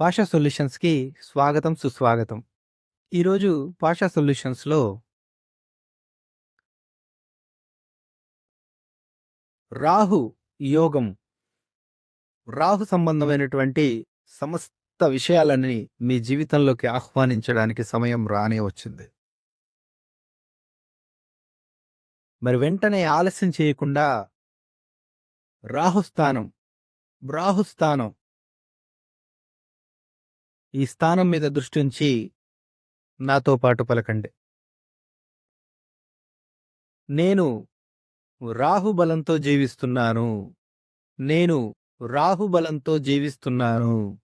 పాషా సొల్యూషన్స్కి స్వాగతం సుస్వాగతం. ఈరోజు పాషా సొల్యూషన్స్లో రాహు యోగం. రాహు సంబంధమైనటువంటి సమస్త విషయాలని మీ జీవితంలోకి ఆహ్వానించడానికి సమయం రానే వచ్చింది. మరి వెంటనే ఆలస్యం చేయకుండా రాహుస్థానం రాహుస్థానం ఈ స్థానం మీద దృష్టి ఉంచి నాతో పాటు పలకండి. నేను రాహుబలంతో జీవిస్తున్నాను. నేను రాహుబలంతో జీవిస్తున్నాను.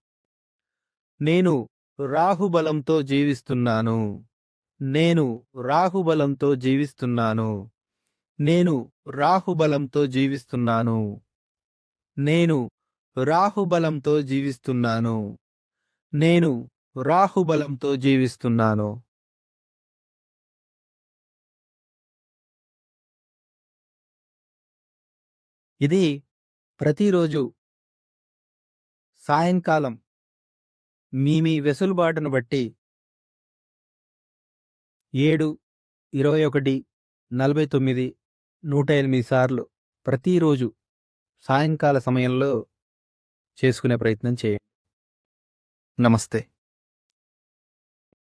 నేను రాహుబలంతో జీవిస్తున్నాను. నేను రాహుబలంతో జీవిస్తున్నాను. నేను రాహుబలంతో జీవిస్తున్నాను. నేను రాహుబలంతో జీవిస్తున్నాను. నేను రాహుబలంతో జీవిస్తున్నాను. ఇది ప్రతిరోజు సాయంకాలం మీ మీ వెసులుబాటును బట్టి ఏడు ఇరవై ఒకటి నలభై తొమ్మిది నూట ఎనిమిది సార్లు ప్రతిరోజు సాయంకాల సమయంలో చేసుకునే ప్రయత్నం చేయండి. नमस्ते